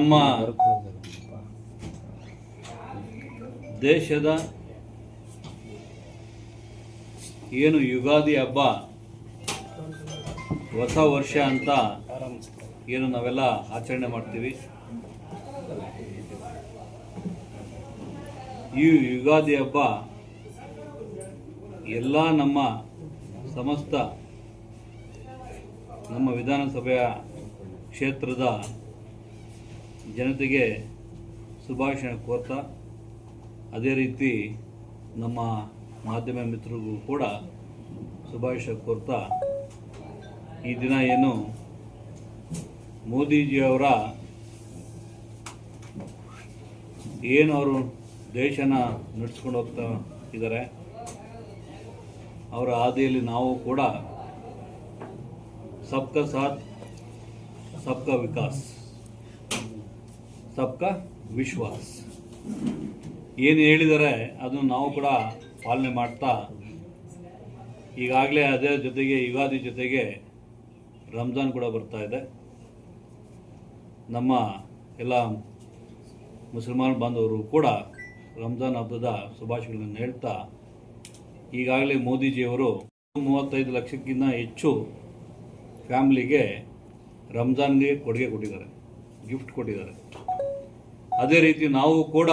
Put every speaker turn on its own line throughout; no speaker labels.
ನಮ್ಮ ದೇಶದ ಏನು ಯುಗಾದಿ ಹಬ್ಬ, ಹೊಸ ವರ್ಷ ಅಂತ ಏನು ನಾವೆಲ್ಲ ಆಚರಣೆ ಮಾಡ್ತೀವಿ. ಈ ಯುಗಾದಿ ಹಬ್ಬ ಎಲ್ಲ ನಮ್ಮ ಸಮಸ್ತ ನಮ್ಮ ವಿಧಾನಸಭೆಯ ಕ್ಷೇತ್ರದ ಜನತೆಗೆ ಶುಭಾಶಯ ಕೋರ್ತಾ, ಅದೇ ರೀತಿ ನಮ್ಮ ಮಾಧ್ಯಮ ಮಿತ್ರರಿಗೂ ಕೂಡ ಶುಭಾಶಯ ಕೋರ್ತಾ. ಈ ದಿನ ಏನು? ಮೋದಿಜಿಯವರ ಏನು ಅವರು ದೇಶನ ನಡೆಸ್ಕೊಂಡು ಹೋಗ್ತಾ ಇದ್ದಾರೆ, ಅವರ ಹಾದಿಯಲ್ಲಿ ನಾವು ಕೂಡ ಸಬ್ಕ ಸಾಥ್, ಸಬ್ಕ ವಿಕಾಸ್. ಸಬ್ಕಾ ವಿಶ್ವಾಸ್. ಏನು ಹೇಳಿದರೆ ಅದನ್ನು ನಾವು ಕೂಡ ಪಾಲನೆ ಮಾಡ್ತಾ, ಈಗಾಗಲೇ ಅದೇ ಜೊತೆಗೆ, ಯುಗಾದಿ ಜೊತೆಗೆ ರಂಜಾನ್ ಕೂಡ ಬರ್ತಾ ಇದೆ. ನಮ್ಮ ಎಲ್ಲ ಮುಸಲ್ಮಾನ್ ಬಾಂಧವರು ಕೂಡ ರಂಜಾನ್ ಹಬ್ಬದ ಶುಭಾಶಯಗಳನ್ನು ಹೇಳ್ತಾ, ಈಗಾಗಲೇ ಮೋದಿಜಿಯವರು ಮೂವತ್ತೈದು ಲಕ್ಷಕ್ಕಿಂತ ಹೆಚ್ಚು ಫ್ಯಾಮ್ಲಿಗೆ ರಂಜಾನ್ಗೆ ಕೊಡುಗೆ ಕೊಟ್ಟಿದ್ದಾರೆ, ಗಿಫ್ಟ್ ಕೊಟ್ಟಿದ್ದಾರೆ. ಅದೇ ರೀತಿ ನಾವು ಕೂಡ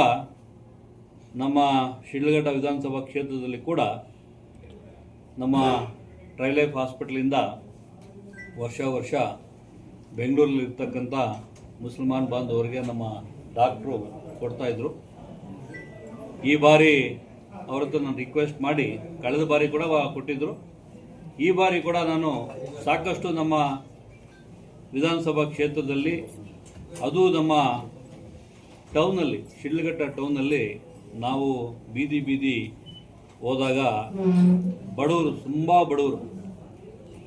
ನಮ್ಮ ಶಿಡ್ಲಘಟ್ಟ ವಿಧಾನಸಭಾ ಕ್ಷೇತ್ರದಲ್ಲಿ ಕೂಡ ನಮ್ಮ ಟ್ರೈಲೈಫ್ ಹಾಸ್ಪಿಟ್ಲಿಂದ ವರ್ಷ ವರ್ಷ ಬೆಂಗಳೂರಲ್ಲಿರ್ತಕ್ಕಂಥ ಮುಸಲ್ಮಾನ್ ಬಾಂಧವರಿಗೆ ನಮ್ಮ ಡಾಕ್ಟ್ರು ಕೊಡ್ತಾಯಿದ್ರು ಈ ಬಾರಿ ಅವ್ರ ಹತ್ರ ನಾನು ರಿಕ್ವೆಸ್ಟ್ ಮಾಡಿ ಕಳೆದ ಬಾರಿ ಕೂಡ ಕೊಟ್ಟಿದ್ದರು ಈ ಬಾರಿ ಕೂಡ ನಾನು ಸಾಕಷ್ಟು ನಮ್ಮ ವಿಧಾನಸಭಾ ಕ್ಷೇತ್ರದಲ್ಲಿ ಅದು ನಮ್ಮ ಟೌನಲ್ಲಿ ಶಿಡ್ಲಘಟ್ಟ ಟೌನಲ್ಲಿ ನಾವು ಬೀದಿ ಬೀದಿ ಹೋದಾಗ ಬಡವರು, ತುಂಬ ಬಡವರು.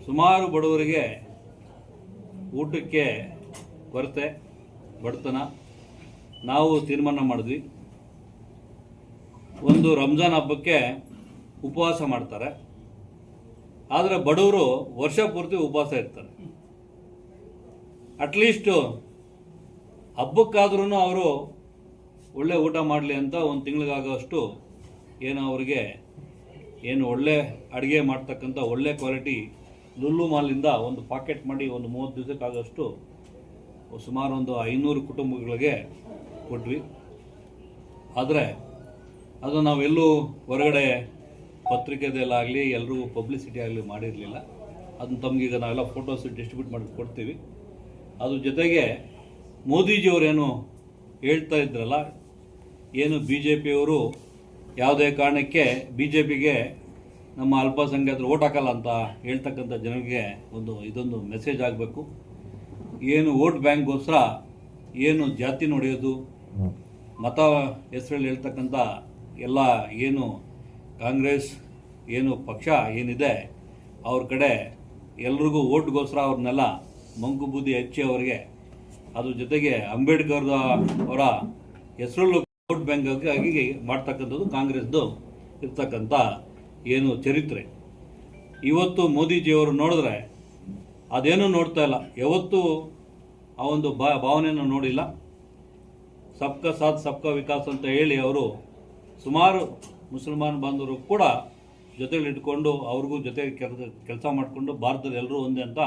ಸುಮಾರು ಬಡವರಿಗೆ ಊಟಕ್ಕೆ ಕೊರತೆ, ಬಡತನ. ನಾವು ತೀರ್ಮಾನ ಮಾಡಿದ್ವಿ. ಒಂದು ರಂಜಾನ್ ಹಬ್ಬಕ್ಕೆ ಉಪವಾಸ ಮಾಡ್ತಾರೆ. ಆದರೆ ಬಡವರು ವರ್ಷ ಪೂರ್ತಿ ಉಪವಾಸ ಇರ್ತಾರೆ. ಅಟ್ಲೀಸ್ಟು ಹಬ್ಬಕ್ಕಾದ್ರೂ ಅವರು ಒಳ್ಳೆ ಊಟ ಮಾಡಲಿ ಅಂತ ಒಂದು ತಿಂಗಳಿಗಾಗೋಷ್ಟು ಏನು ಅವರಿಗೆ ಏನು ಒಳ್ಳೆ ಅಡುಗೆ ಮಾಡ್ತಕ್ಕಂಥ ಒಳ್ಳೆ ಕ್ವಾಲಿಟಿ ಲುಲ್ಲು ಮಾಲಿಂದ ಒಂದು ಪಾಕೆಟ್ ಮಾಡಿ ಒಂದು ಮೂವತ್ತು ದಿವಸಕ್ಕಾಗೋಷ್ಟು ಸುಮಾರು ಒಂದು ಐನೂರು ಕುಟುಂಬಗಳಿಗೆ ಕೊಟ್ವಿ. ಆದರೆ ಅದು ನಾವೆಲ್ಲೂ ಹೊರಗಡೆ ಪತ್ರಿಕೆದಲ್ಲಾಗಲಿ ಎಲ್ರಿಗೂ ಪಬ್ಲಿಸಿಟಿ ಆಗಲಿ ಮಾಡಿರಲಿಲ್ಲ. ಅದನ್ನ ತಮಗೀಗ ನಾವೆಲ್ಲ ಫೋಟೋಸ್ ಡಿಸ್ಟ್ರಿಬ್ಯೂಟ್ ಮಾಡಿ ಕೊಡ್ತೀವಿ. ಅದ್ರ ಜೊತೆಗೆ ಮೋದಿಜಿಯವರೇನು ಹೇಳ್ತಾ ಇದ್ರಲ್ಲ, ಏನು ಬಿ ಜೆ ಪಿಯವರು ಯಾವುದೇ ಕಾರಣಕ್ಕೆ ಬಿ ಜೆ ಪಿಗೆ ನಮ್ಮ ಅಲ್ಪಸಂಖ್ಯಾತರು ಓಟ್ ಹಾಕಲ್ಲ ಅಂತ ಹೇಳ್ತಕ್ಕಂಥ ಜನರಿಗೆ ಒಂದು ಇದೊಂದು ಮೆಸೇಜ್ ಆಗಬೇಕು. ಏನು ವೋಟ್ ಬ್ಯಾಂಕ್ಗೋಸ್ಕರ ಏನು ಜಾತಿ ನೋಡಿಯೋದು, ಮತ ಹೆಸರಲ್ಲಿ ಹೇಳ್ತಕ್ಕಂಥ ಎಲ್ಲ ಏನು ಕಾಂಗ್ರೆಸ್, ಏನು ಪಕ್ಷ ಏನಿದೆ, ಅವ್ರ ಕಡೆ ಎಲ್ರಿಗೂ ಓಟ್ಗೋಸ್ಕರ ಅವ್ರನ್ನೆಲ್ಲ ಮಂಕು ಬುದ್ಧಿ ಹಚ್ಚಿ ಅವರಿಗೆ ಅದ್ರ ಜೊತೆಗೆ ಅಂಬೇಡ್ಕರ್ ಅವರ ಹೆಸರಲ್ಲೂ ವೋಟ್ ಬ್ಯಾಂಕ್ ಆಗಿ ಮಾಡ್ತಕ್ಕಂಥದ್ದು ಕಾಂಗ್ರೆಸ್ದು ಇರ್ತಕ್ಕಂಥ ಏನು ಚರಿತ್ರೆ. ಇವತ್ತು ಮೋದಿಜಿಯವರು ನೋಡಿದ್ರೆ ಅದೇನೂ ನೋಡ್ತಾ ಇಲ್ಲ. ಯಾವತ್ತೂ ಆ ಒಂದು ಬಾ ಭಾವನೆಯನ್ನು ನೋಡಿಲ್ಲ. ಸಬ್ಕಾ ಸಾಥ್, ಸಬ್ಕಾ ವಿಕಾಸ್ ಅಂತ ಹೇಳಿ ಅವರು ಸುಮಾರು ಮುಸಲ್ಮಾನ್ ಬಾಂಧವರು ಕೂಡ ಜೊತೆಲಿ ಇಟ್ಕೊಂಡು ಅವ್ರಿಗೂ ಜೊತೆಗೆ ಕೆಲಸ ಕೆಲಸ ಮಾಡಿಕೊಂಡು ಭಾರತದ ಎಲ್ಲರೂ ಒಂದೇ ಅಂತ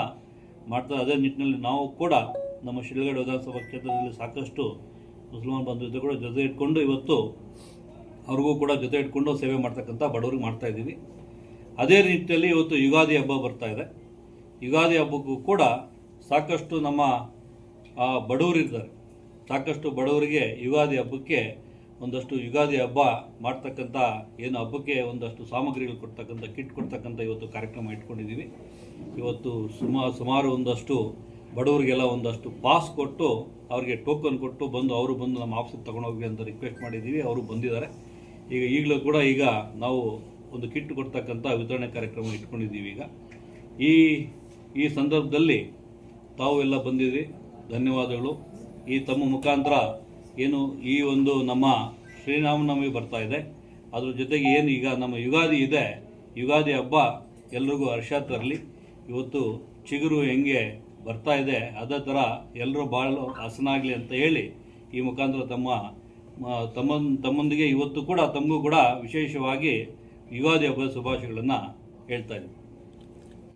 ಮಾಡ್ತಾರೆ ಅದೇ ನಿಟ್ಟಿನಲ್ಲಿ ನಾವು ಕೂಡ ನಮ್ಮ ಶಿಲ್ಗಡೆ ವಿಧಾನಸಭಾ ಕ್ಷೇತ್ರದಲ್ಲಿ ಸಾಕಷ್ಟು ಮುಸಲ್ಮಾನ್ ಬಂಧು ಕೂಡ ಜೊತೆ ಇಟ್ಕೊಂಡು ಇವತ್ತು ಅವ್ರಿಗೂ ಕೂಡ ಜೊತೆ ಇಟ್ಕೊಂಡು ಸೇವೆ ಮಾಡ್ತಕ್ಕಂಥ ಬಡವ್ರಿಗೆ ಮಾಡ್ತಾ ಇದ್ದೀವಿ. ಅದೇ ರೀತಿಯಲ್ಲಿ ಇವತ್ತು ಯುಗಾದಿ ಹಬ್ಬ ಬರ್ತಾ ಇದೆ. ಯುಗಾದಿ ಹಬ್ಬಕ್ಕೂ ಕೂಡ ಸಾಕಷ್ಟು ನಮ್ಮ ಆ, ಬಡವರಿರ್ತಾರೆ ಸಾಕಷ್ಟು ಬಡವರಿಗೆ ಯುಗಾದಿ ಹಬ್ಬಕ್ಕೆ ಒಂದಷ್ಟು ಯುಗಾದಿ ಹಬ್ಬ ಮಾಡ್ತಕ್ಕಂಥ ಏನು ಹಬ್ಬಕ್ಕೆ ಒಂದಷ್ಟು ಸಾಮಗ್ರಿಗಳು ಕೊಡ್ತಕ್ಕಂಥ ಕಿಟ್ ಕೊಡ್ತಕ್ಕಂಥ ಇವತ್ತು ಕಾರ್ಯಕ್ರಮ ಇಟ್ಕೊಂಡಿದ್ದೀವಿ. ಇವತ್ತು ಸುಮಾ ಸುಮಾರು ಒಂದಷ್ಟು ಬಡವರಿಗೆಲ್ಲ ಒಂದಷ್ಟು ಪಾಸ್ ಕೊಟ್ಟು ಅವರಿಗೆ ಟೋಕನ್ ಕೊಟ್ಟು ಬಂದು ಅವರು ಬಂದು ನಮ್ಮ ಆಫೀಸಿಗೆ ತಗೊಂಡೋಗಿ ಅಂತ ರಿಕ್ವೆಸ್ಟ್ ಮಾಡಿದ್ದೀವಿ ಅವರು ಬಂದಿದ್ದಾರೆ. ಈಗ ಈಗಲೂ ಕೂಡ ಈಗ ನಾವು ಒಂದು ಕಿಟ್ ಕೊಡ್ತಕ್ಕಂಥ ವಿತರಣೆ ಕಾರ್ಯಕ್ರಮ ಇಟ್ಕೊಂಡಿದ್ದೀವಿ ಈಗ. ಈ ಈ ಸಂದರ್ಭದಲ್ಲಿ ತಾವು ಎಲ್ಲ ಬಂದಿದ್ದೀರಿ ಧನ್ಯವಾದಗಳು. ಈ ತಮ್ಮ ಮುಖಾಂತರ ಏನು ಈ ಒಂದು ನಮ್ಮ ಶ್ರೀರಾಮನವಮಿ ಬರ್ತಾ ಇದೆ. ಅದ್ರ ಜೊತೆಗೆ ಏನು ಈಗ ನಮ್ಮ ಯುಗಾದಿ ಇದೆ, ಯುಗಾದಿ ಹಬ್ಬ ಎಲ್ರಿಗೂ ಹರ್ಷ ತರಲಿ. ಇವತ್ತು ಚಿಗುರು ಹೆಂಗೆ ಬರ್ತಾ ಇದೆ, ಅದೇ ಥರ ಎಲ್ಲರೂ ಭಾಳ ಹಸನಾಗಲಿ ಅಂತ ಹೇಳಿ ಈ ಮುಖಾಂತರ ತಮ್ಮ ತಮ್ಮ ತಮ್ಮೊಂದಿಗೆ ಇವತ್ತು ಕೂಡ, ತಮಗೂ ಕೂಡ ವಿಶೇಷವಾಗಿ ಯುಗಾದಿ ಹಬ್ಬದ ಶುಭಾಶಯಗಳನ್ನು ಹೇಳ್ತಾ ಇದ್ದೀನಿ.